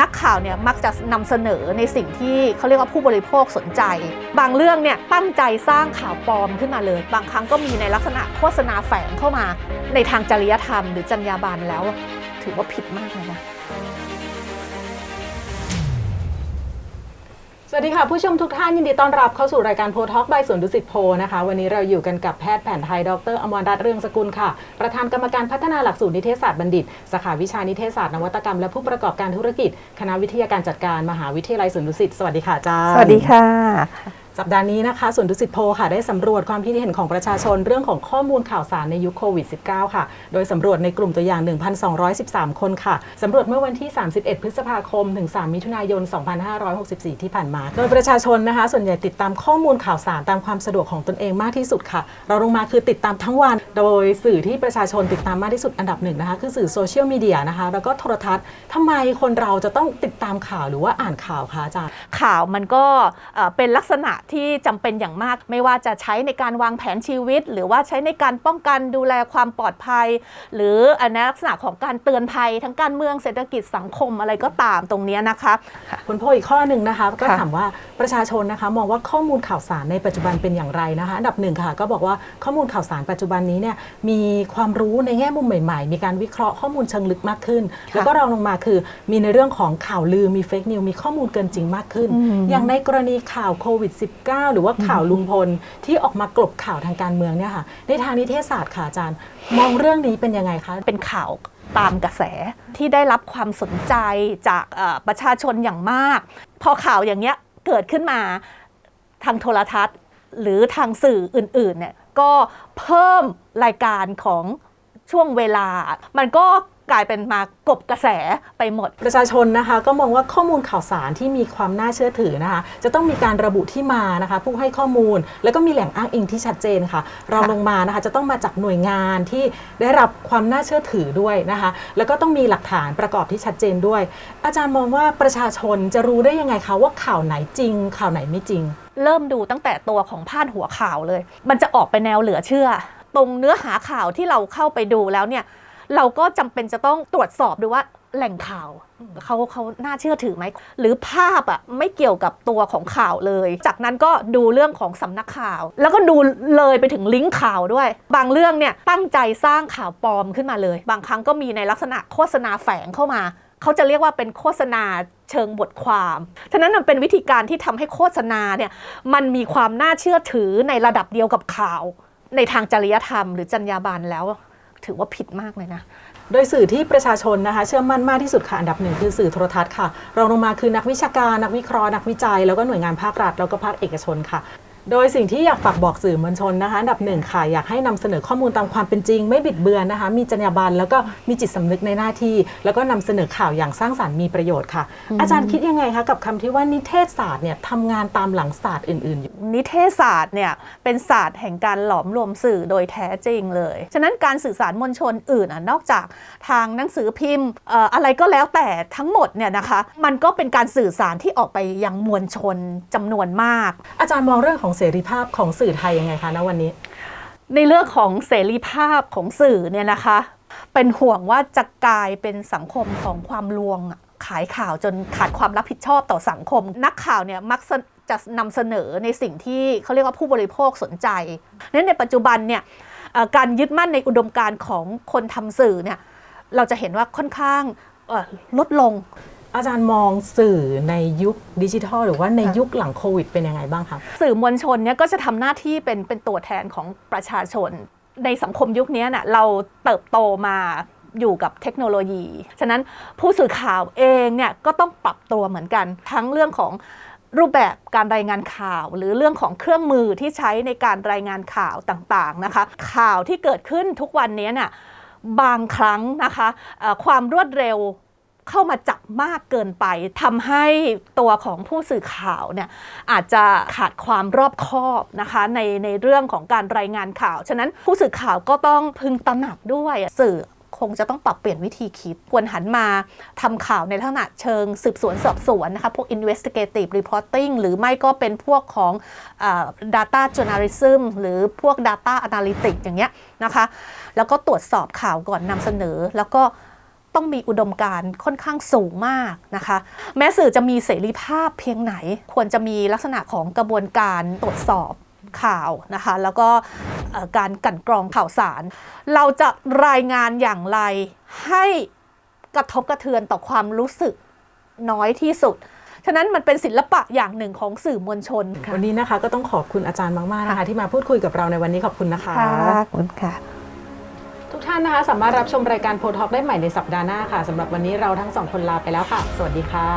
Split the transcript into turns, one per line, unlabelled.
นักข่าวเนี่ยมักจะนำเสนอในสิ่งที่เขาเรียกว่าผู้บริโภคสนใจ บางเรื่องเนี่ยตั้งใจสร้างข่าวปลอมขึ้นมาเลย บางครั้งก็มีในลักษณะโฆษณาแฝงเข้ามาในทางจริยธรรม หรือจรรยาบรรณแล้ว ถือว่าผิดมากเลยนะ
สวัสดีค่ะ ผู้ชมทุกท่านยินดีต้อนรับเข้าสู่รายการโพทอกบายสวนดุสิตโพนะคะ วันนี้เราอยู่กันกับแพทย์แผนไทย ดรอมรรัตน์เรืองสกุลค่ะ ประธานกรรมการพัฒนาหลักสูตรนิเทศศาสตร์บัณฑิต สาขาวิชานิเทศศาสตร์นวัตกรรมและผู้ประกอบการธุรกิจ คณะวิทยาการจัดการมหาวิทยาลัยสวนดุสิตสวัสดีค่ะอาจารย์
สวัสดีค่ะ
สัปดาห์นี้นะคะส่วนดุสิตโพค่ะได้สำรวจความคิดเห็นของประชาชนเรื่องของข้อมูลข่าวสารในยุคโควิด -19 ค่ะ โดยสำรวจในกลุ่มตัวอย่าง 1,213 คนค่ะสำรวจเมื่อวันที่ 31 พฤษภาคม ถึง 3 มิถุนายน 2564 ที่ผ่านมา โดยประชาชนนะคะ ส่วนใหญ่ติดตามข้อมูลข่าวสารตามความสะดวกของตนเองมากที่สุดค่ะ เราลงมาคือติดตามทั้งวัน โดยสื่อที่ประชาชนติดตามมากที่สุดอันดับหนึ่งนะคะคือสื่อโซเชียลมีเดียนะคะแล้วก็โทรทัศน์ทำไมคนเราจะต้องติดตามข่าวหรือว่าอ่านข่าวคะอาจารย์
ข่าวมันก็เป็นลักษณะที่จำเป็นอย่างมาก ไม่ว่าจะใช้ในการวางแผนชีวิต หรือว่าใช้ในการป้องกันดูแลความปลอดภัย หรือในลักษณะของการเตือนภัย ทั้งการเมืองเศรษฐกิจสังคมอะไรก็ตามตรงเนี้ยนะคะ
คุณพ่ออีกข้อหนึ่งนะคะก็
ค่ะ
ถามว่าประชาชนนะคะมองว่าข้อมูลข่าวสารในปัจจุบันเป็นอย่างไรนะคะอันดับหนึ่งค่ะ ก็บอกว่าข้อมูลข่าวสารปัจจุบันนี้เนี่ยมีความรู้ในแง่มุมใหม่ๆ มีการวิเคราะห์ข้อมูลเชิงลึกมากขึ้น แล้วก็รองลงมาคือ มีในเรื่องของข่าวลือมีเฟกนิวมีข้อมูลเกินจริงมากขึ้น
อืม
อย่างในกรณีข่าวโควิด -19 หรือว่าข่าวลุงพลที่ออกมากลบข่าวทางการเมืองเนี่ยค่ะ ในทางนิเทศศาสตร์ค่ะอาจารย์ มองเรื่องนี้เป็นยังไงคะ
เป็นข่าวตามกระแสที่ได้รับความสนใจจากเอ่อประชาชนอย่างมาก พอข่าวอย่างเงี้ยเกิดขึ้นมาทางโทรทัศน์ หรือทางสื่ออื่นๆเนี่ยก็เพิ่มรายการของช่วงเวลา มันก็ กลายเป็นมากบกระแสไปหมด
ประชาชนนะคะ ก็มองว่าข้อมูลข่าวสารที่มีความน่าเชื่อถือนะคะ จะต้องมีการระบุที่มานะคะ ผู้ให้ข้อมูล แล้วก็มีแหล่งอ้างอิงที่ชัดเจนค่ะ เรองลงมานะคะจะต้องมาจากหน่วยงานที่ได้รับความน่าเชื่อถือด้วยนะคะ แล้วก็ต้องมีหลักฐานประกอบที่ชัดเจนด้วย อาจารย์มองว่าประชาชนจะรู้ได้ยังไงคะว่าข่าวไหนจริง ข่าวไหนไม่จริง
เริ่มดูตั้งแต่ตัวของพาดหัวข่าวเลย มันจะออกไปแนวเหลือเชื่อ ตรงเนื้อหาข่าวที่เราเข้าไปดูแล้วเนี่ย เราก็จำเป็นจะต้องตรวจสอบดูว่าแหล่งข่าวเขาเขาน่าเชื่อถือไหม หรือภาพอะไม่เกี่ยวกับตัวของข่าวเลย จากนั้นก็ดูเรื่องของสำนักข่าว แล้วก็ดูเลยไปถึงลิงก์ข่าวด้วย บางเรื่องเนี่ยตั้งใจสร้างข่าวปลอมขึ้นมาเลย บางครั้งก็มีในลักษณะโฆษณาแฝงเข้ามา เขาจะเรียกว่าเป็นโฆษณาเชิงบทความ ฉะนั้นมันเป็นวิธีการที่ทำให้โฆษณาเนี่ยมันมีความน่าเชื่อถือในระดับเดียวกับข่าว ในทางจริยธรรม หรือจรรยาบรรณแล้ว ถือว่าผิดมากเลยนะ
โดยสื่อที่ประชาชนนะคะเชื่อมั่นมากที่สุดค่ะอันดับหนึ่งคือสื่อโทรทัศน์ค่ะรองลงมาคือนักวิชาการนักวิเคราะห์นักวิจัย แล้วก็หน่วยงานภาครัฐแล้วก็ภาคเอกชนค่ะ โดยสิ่งที่อยากฝากบอกสื่อมวลชนนะคะอันดับหนึ่งค่ะ อยากให้นำเสนอข้อมูลตามความเป็นจริง ไม่บิดเบือนนะคะ มีจรรยาบรรณแล้วก็มีจิตสำนึกในหน้าที่ แล้วก็นำเสนอข่าวอย่างสร้างสรรค์มีประโยชน์ค่ะ อาจารย์คิดยังไงคะกับคำที่ว่านิเทศศาสตร์เนี่ยทำงานตามหลังศาสตร์อื่นๆอยู่
นิเทศศาสตร์เนี่ยเป็นศาสตร์แห่งการหลอมรวมสื่อโดยแท้จริงเลย ฉะนั้นการสื่อสารมวลชนอื่นอะนอกจากทางหนังสือพิมพ์เอ่ออะไรก็แล้วแต่ทั้งหมดเนี่ยนะคะ มันก็เป็นการสื่อสารที่ออกไปยังมวลชนจำนวนมาก
อาจารย์มองเรื่องของเสรีภาพของสื่อไทยยังไงคะณวันนี้
ในเรื่องของเสรีภาพของสื่อเนี่ยนะคะ เป็นห่วงว่าจะกลายเป็นสังคมของความลวงขายข่าวจนขาดความรับผิดชอบต่อสังคม นักข่าวเนี่ยมักจะนำเสนอในสิ่งที่เขาเรียกว่าผู้บริโภคสนใจนั้นในปัจจุบันเนี่ยการยึดมั่นในอุดมการณ์ของคนทำสื่อเนี่ยเราจะเห็นว่าค่อนข้างลดลง
อาจารย์มองสื่อในยุคดิจิทัล หรือว่าในยุคหลังโควิดเป็นยังไงบ้างคะ
สื่อมวลชนเนี่ยก็จะทำหน้าที่เป็นเป็นตัวแทนของประชาชน ในสังคมยุคนี้น่ะเราเติบโตมาอยู่กับเทคโนโลยี ฉะนั้นผู้สื่อข่าวเองเนี่ยก็ต้องปรับตัวเหมือนกัน ทั้งเรื่องของรูปแบบการรายงานข่าว หรือเรื่องของเครื่องมือที่ใช้ในการรายงานข่าวต่างๆนะคะ ข่าวที่เกิดขึ้นทุกวันนี้น่ะบางครั้งนะคะความรวดเร็ว เข้ามาจับมากเกินไปทำให้ตัวของผู้สื่อข่าวเนี่ยอาจจะขาดความรอบคอบนะคะในในเรื่องของการรายงานข่าว ฉะนั้นผู้สื่อข่าวก็ต้องพึงตระหนักด้วยสื่อคงจะต้องปรับเปลี่ยนวิธีคิด ควรหันมาทำข่าวในลักษณะเชิงสืบสวนสอบสวนนะคะ พวก investigative reporting หรือไม่ก็เป็นพวกของอ data journalism หรือพวก data analytics อย่างเงี้ยนะคะ แล้วก็ตรวจสอบข่าวก่อนนำเสนอ แล้วก็ ต้องมีอุดมการณ์ค่อนข้างสูงมากนะคะ แม้สื่อจะมีเสรีภาพเพียงไหน ควรจะมีลักษณะของกระบวนการตรวจสอบข่าวนะคะ แล้วก็เอ่อการกลันกรองข่าวสาร เราจะรายงานอย่างไรให้กระทบกระเทือนต่อความรู้สึกน้อยที่สุด ฉะนั้นมันเป็นศิลปะอย่างหนึ่งของสื่อมวลชนค่ะ
วันนี้นะคะก็ต้องขอบคุณอาจารย์มากๆนะคะ ที่มาพูดคุยกับเราในวันนี้ขอบคุณนะคะ
ค่ะขอบคุณค่ะ
ทุก ท่านนะคะ สามารถรับชมรายการโพท็อกได้ใหม่ในสัปดาห์หน้าค่ะสำหรับวันนี้เราทั้งสองคนลาไปแล้วค่ะ สวัสดีค่ะ